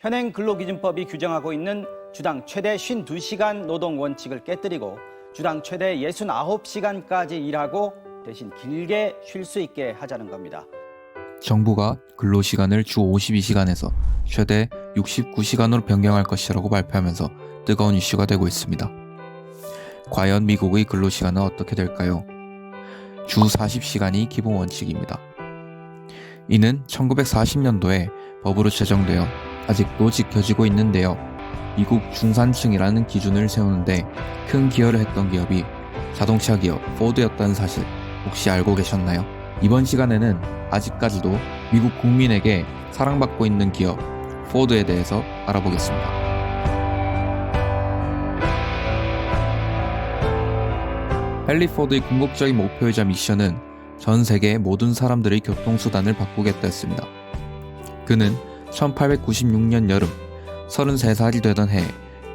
현행 근로기준법이 규정하고 있는 주당 최대 52시간 노동 원칙을 깨뜨리고 주당 최대 69시간까지 일하고 대신 길게 쉴 수 있게 하자는 겁니다. 정부가 근로시간을 주 52시간에서 최대 69시간으로 변경할 것이라고 발표하면서 뜨거운 이슈가 되고 있습니다. 과연 미국의 근로시간은 어떻게 될까요? 주 40시간이 기본 원칙입니다. 이는 1940년도에 법으로 제정되어 아직도 지켜지고 있는데요. 미국 중산층이라는 기준을 세우는데 큰 기여를 했던 기업이 자동차 기업 포드였다는 사실 혹시 알고 계셨나요? 이번 시간에는 아직까지도 미국 국민에게 사랑받고 있는 기업 포드에 대해서 알아보겠습니다. 헨리 포드의 궁극적인 목표이자 미션은 전 세계의 모든 사람들의 교통수단을 바꾸겠다였습니다. 그는 1896년 여름 33살이 되던 해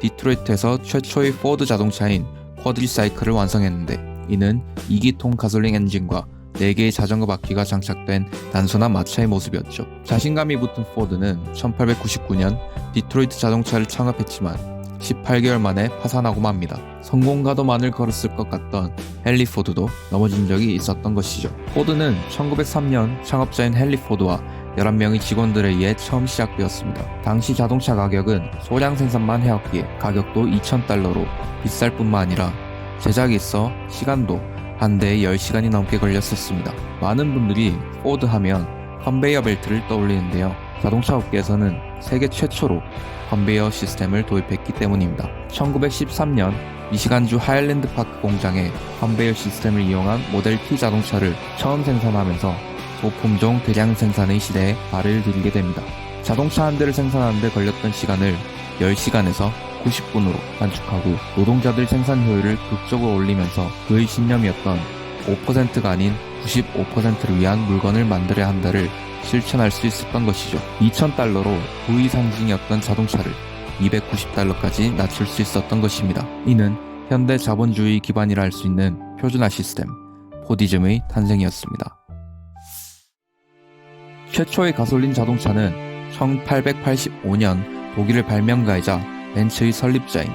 디트로이트에서 최초의 포드 자동차인 쿼드리사이클을 완성했는데 이는 2기통 가솔린 엔진과 4개의 자전거 바퀴가 장착된 단순한 마차의 모습이었죠. 자신감이 붙은 포드는 1899년 디트로이트 자동차를 창업했지만 18개월 만에 파산하고 맙니다. 성공가도 많을 걸었을 것 같던 헨리 포드도 넘어진 적이 있었던 것이죠. 포드는 1903년 창업자인 헨리 포드와 11명의 직원들에 의해 처음 시작되었습니다. 당시 자동차 가격은 소량 생산만 해왔기에 가격도 2,000달러로 비쌀 뿐만 아니라 제작이 있어 시간도 한 대에 10시간이 넘게 걸렸었습니다. 많은 분들이 포드 하면 컨베이어 벨트를 떠올리는데요. 자동차 업계에서는 세계 최초로 컨베이어 시스템을 도입했기 때문입니다. 1913년 미시간주 하일랜드 파크 공장에 컨베이어 시스템을 이용한 모델 T 자동차를 처음 생산하면서 소품종 대량 생산의 시대에 발을 들이게 됩니다. 자동차 한 대를 생산하는데 걸렸던 시간을 10시간에서 90분으로 단축하고 노동자들 생산 효율을 극적으로 올리면서 그의 신념이었던 5%가 아닌 95%를 위한 물건을 만들어야 한다를 실천할 수 있었던 것이죠. 2,000달러로 부의 상징이었던 자동차를 290달러까지 낮출 수 있었던 것입니다. 이는 현대 자본주의 기반이라 할 수 있는 표준화 시스템, 포디즘의 탄생이었습니다. 최초의 가솔린 자동차는 1885년 독일의 발명가이자 벤츠의 설립자인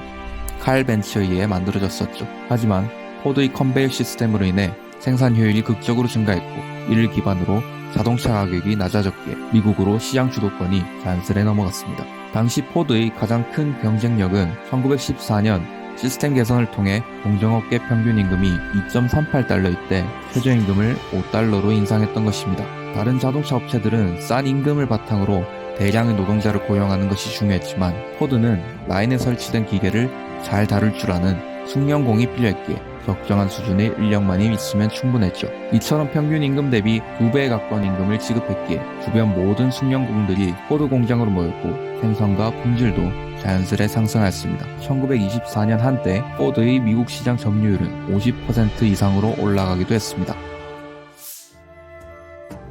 칼 벤츠에 의해 만들어졌었죠. 하지만 포드의 컨베이어 시스템으로 인해 생산 효율이 극적으로 증가했고 이를 기반으로 자동차 가격이 낮아졌기에 미국으로 시장 주도권이 자연스레 넘어갔습니다. 당시 포드의 가장 큰 경쟁력은 1914년 시스템 개선을 통해 공정업계 평균 임금이 2.38달러일 때 최저임금을 5달러로 인상했던 것입니다. 다른 자동차 업체들은 싼 임금을 바탕으로 대량의 노동자를 고용하는 것이 중요했지만 포드는 라인에 설치된 기계를 잘 다룰 줄 아는 숙련공이 필요했기에 적정한 수준의 인력만이 있으면 충분했죠. 이처럼 평균 임금 대비 2배에 가까운 임금을 지급했기에 주변 모든 숙련공들이 포드 공장으로 모였고 생산과 품질도 자연스레 상승하였습니다. 1924년 한때 포드의 미국 시장 점유율은 50% 이상으로 올라가기도 했습니다.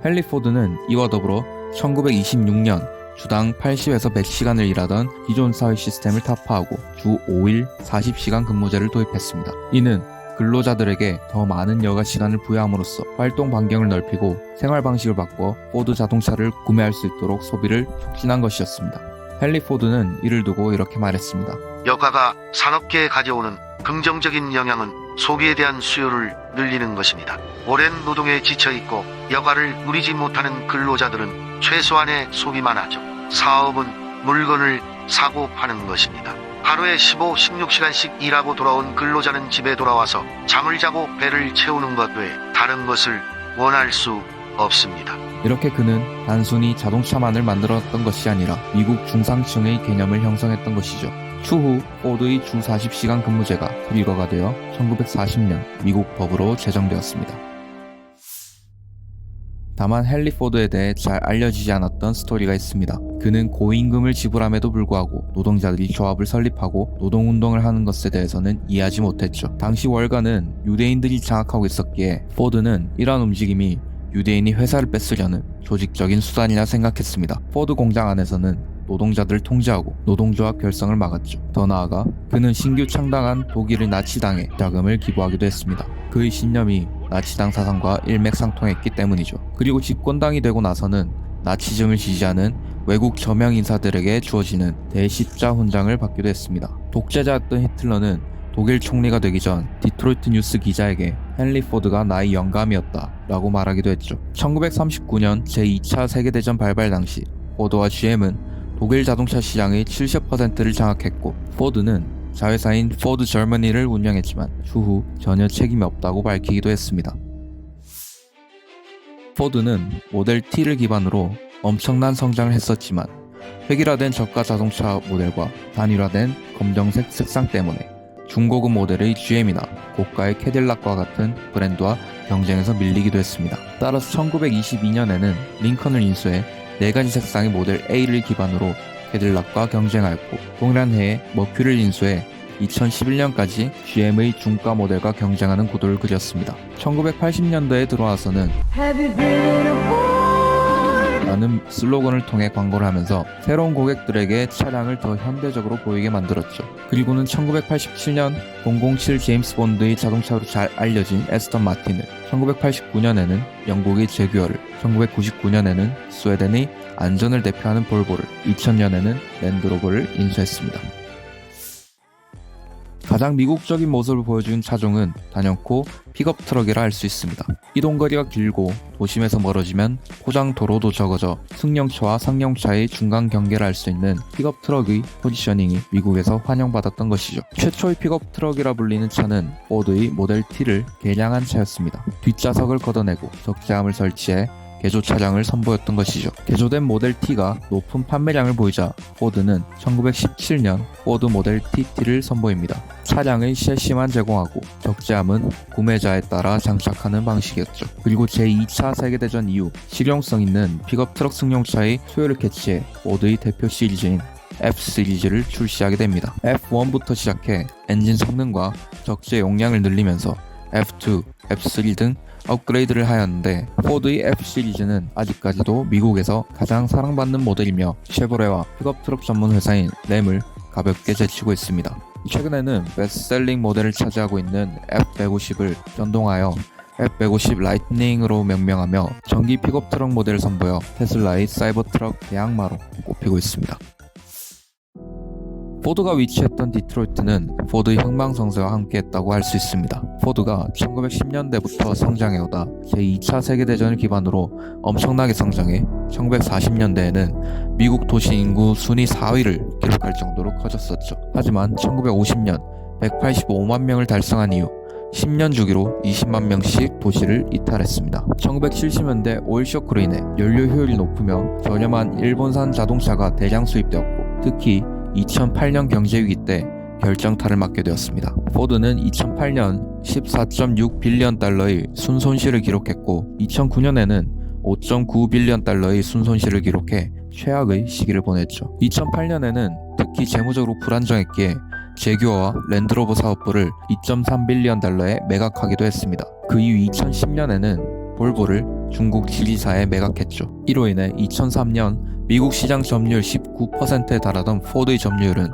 헨리 포드는 이와 더불어 1926년 주당 80에서 100시간을 일하던 기존 사회 시스템을 타파하고 주 5일 40시간 근무제를 도입했습니다. 이는 근로자들에게 더 많은 여가 시간을 부여함으로써 활동 반경을 넓히고 생활 방식을 바꿔 포드 자동차를 구매할 수 있도록 소비를 촉진한 것이었습니다. 헨리 포드는 이를 두고 이렇게 말했습니다. 여가가 산업계에 가져오는 긍정적인 영향은 소비에 대한 수요를 늘리는 것입니다. 오랜 노동에 지쳐 있고 여가를 누리지 못하는 근로자들은 최소한의 소비만 하죠. 사업은 물건을 사고 파는 것입니다. 하루에 15, 16시간씩 일하고 돌아온 근로자는 집에 돌아와서 잠을 자고 배를 채우는 것 외에 다른 것을 원할 수 없습니다. 이렇게 그는 단순히 자동차만을 만들었던 것이 아니라 미국 중상층의 개념을 형성했던 것이죠. 추후 포드의 주 40시간 근무제가 트리거가 되어 1940년 미국 법으로 제정되었습니다. 다만 헨리 포드에 대해 잘 알려지지 않았던 스토리가 있습니다. 그는 고임금을 지불함에도 불구하고 노동자들이 조합을 설립하고 노동운동을 하는 것에 대해서는 이해하지 못했죠. 당시 월가는 유대인들이 장악하고 있었기에 포드는 이러한 움직임이 유대인이 회사를 뺏으려는 조직적인 수단이라 생각했습니다. 포드 공장 안에서는 노동자들을 통제하고 노동조합 결성을 막았죠. 더 나아가 그는 신규 창당한 독일의 나치당에 자금을 기부하기도 했습니다. 그의 신념이 나치당 사상과 일맥상통했기 때문이죠. 그리고 집권당이 되고 나서는 나치즘을 지지하는 외국 저명 인사들에게 주어지는 대십자 훈장을 받기도 했습니다. 독재자였던 히틀러는 독일 총리가 되기 전 디트로이트 뉴스 기자에게 헨리 포드가 나의 영감이었다 라고 말하기도 했죠. 1939년 제2차 세계대전 발발 당시 포드와 GM은 독일 자동차 시장의 70%를 장악했고 포드는 자회사인 포드 저머니를 운영했지만 추후 전혀 책임이 없다고 밝히기도 했습니다. 포드는 모델 T를 기반으로 엄청난 성장을 했었지만 획일화된 저가 자동차 모델과 단일화된 검정색 색상 때문에 중고급 모델의 GM이나 고가의 캐딜락과 같은 브랜드와 경쟁에서 밀리기도 했습니다. 따라서 1922년에는 링컨을 인수해 4가지 색상의 모델 A를 기반으로 캐딜락과 경쟁하였고 동일한 해에 머큐리를 인수해 2011년까지 GM의 중가 모델과 경쟁하는 구도를 그렸습니다. 1980년도에 들어와서는 라는 슬로건을 통해 광고를 하면서 새로운 고객들에게 차량을 더 현대적으로 보이게 만들었죠. 그리고는 1987년 007 제임스 본드의 자동차로 잘 알려진 에스턴 마틴을, 1989년에는 영국의 제규어를, 1999년에는 스웨덴의 안전을 대표하는 볼보를, 2000년에는 랜드로버를 인수했습니다. 가장 미국적인 모습을 보여준 차종은 단연코 픽업 트럭이라 할 수 있습니다. 이동거리가 길고 도심에서 멀어지면 포장 도로도 적어져 승용차와 상용차의 중간 경계를 할 수 있는 픽업 트럭의 포지셔닝이 미국에서 환영받았던 것이죠. 최초의 픽업 트럭이라 불리는 차는 포드의 모델 T를 개량한 차였습니다. 뒷좌석을 걷어내고 적재함을 설치해 개조 차량을 선보였던 것이죠. 개조된 모델 T가 높은 판매량을 보이자 포드는 1917년 포드 모델 TT를 선보입니다. 차량의 셰시만 제공하고 적재함은 구매자에 따라 장착하는 방식이었죠. 그리고 제2차 세계대전 이후 실용성 있는 픽업 트럭 승용차의 소요를 캐치해 포드의 대표 시리즈인 F 시리즈를 출시하게 됩니다. F1부터 시작해 엔진 성능과 적재 용량을 늘리면서 F2, F3 등 업그레이드를 하였는데 포드의 F 시리즈는 아직까지도 미국에서 가장 사랑받는 모델이며 쉐보레와 픽업 트럭 전문 회사인 램을 가볍게 제치고 있습니다. 최근에는 베스트셀링 모델을 차지하고 있는 F150을 변동하여 F150 라이트닝으로 명명하며 전기 픽업 트럭 모델을 선보여 테슬라의 사이버 트럭 대항마로 꼽히고 있습니다. 포드가 위치했던 디트로이트는 포드의 흥망성쇠와 함께했다고 할 수 있습니다. 포드가 1910년대부터 성장해오다 제2차 세계대전을 기반으로 엄청나게 성장해 1940년대에는 미국 도시 인구 순위 4위를 기록할 정도로 커졌었죠. 하지만 1950년 185만 명을 달성한 이후 10년 주기로 20만 명씩 도시를 이탈했습니다. 1970년대 오일 쇼크로 인해 연료 효율이 높으며 저렴한 일본산 자동차가 대량 수입되었고 특히 2008년 경제위기 때 결정타를 맞게 되었습니다. 포드는 2008년 14.6 빌리언 달러의 순손실을 기록했고 2009년에는 5.9 빌리언 달러의 순손실을 기록해 최악의 시기를 보냈죠. 2008년에는 특히 재무적으로 불안정했기에 제규어와 랜드로버 사업부를 2.3 빌리언 달러에 매각하기도 했습니다. 그 이후 2010년에는 볼보를 중국 지리사에 매각했죠. 이로 인해 2003년 미국 시장 점유율 19%에 달하던 포드의 점유율은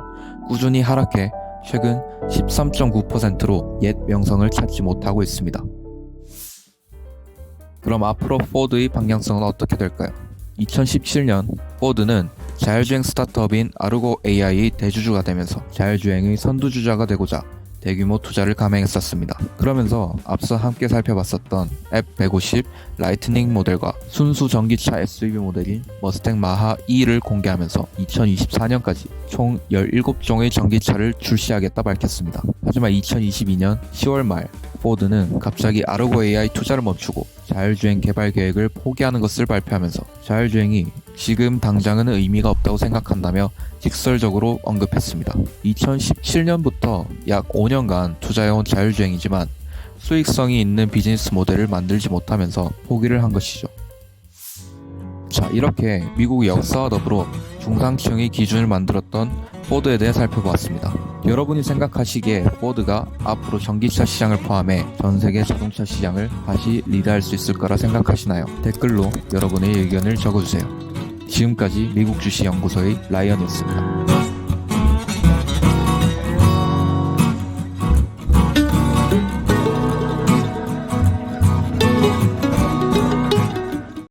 꾸준히 하락해 최근 13.9%로 옛 명성을 찾지 못하고 있습니다. 그럼 앞으로 포드의 방향성은 어떻게 될까요? 2017년 포드는 자율주행 스타트업인 아르고 AI의 대주주가 되면서 자율주행의 선두주자가 되고자 대규모 투자를 감행했었습니다. 그러면서 앞서 함께 살펴봤었던 F150 라이트닝 모델과 순수 전기차 SUV 모델인 머스탱 마하 E를 공개하면서 2024년까지 총 17종의 전기차를 출시하겠다 밝혔습니다. 하지만 2022년 10월 말 포드는 갑자기 아르고 AI 투자를 멈추고 자율주행 개발 계획을 포기하는 것을 발표하면서 자율주행이 지금 당장은 의미가 없다고 생각한다며 직설적으로 언급했습니다. 2017년부터 약 5년간 투자해온 자율주행이지만 수익성이 있는 비즈니스 모델을 만들지 못하면서 포기를 한 것이죠. 자, 이렇게 미국의 역사와 더불어 중상층의 기준을 만들었던 포드에 대해 살펴보았습니다. 여러분이 생각하시기에 포드가 앞으로 전기차 시장을 포함해 전 세계 자동차 시장을 다시 리드할 수 있을 거라 생각하시나요? 댓글로 여러분의 의견을 적어주세요. 지금까지 미국 주식 연구소의 라이언이었습니다.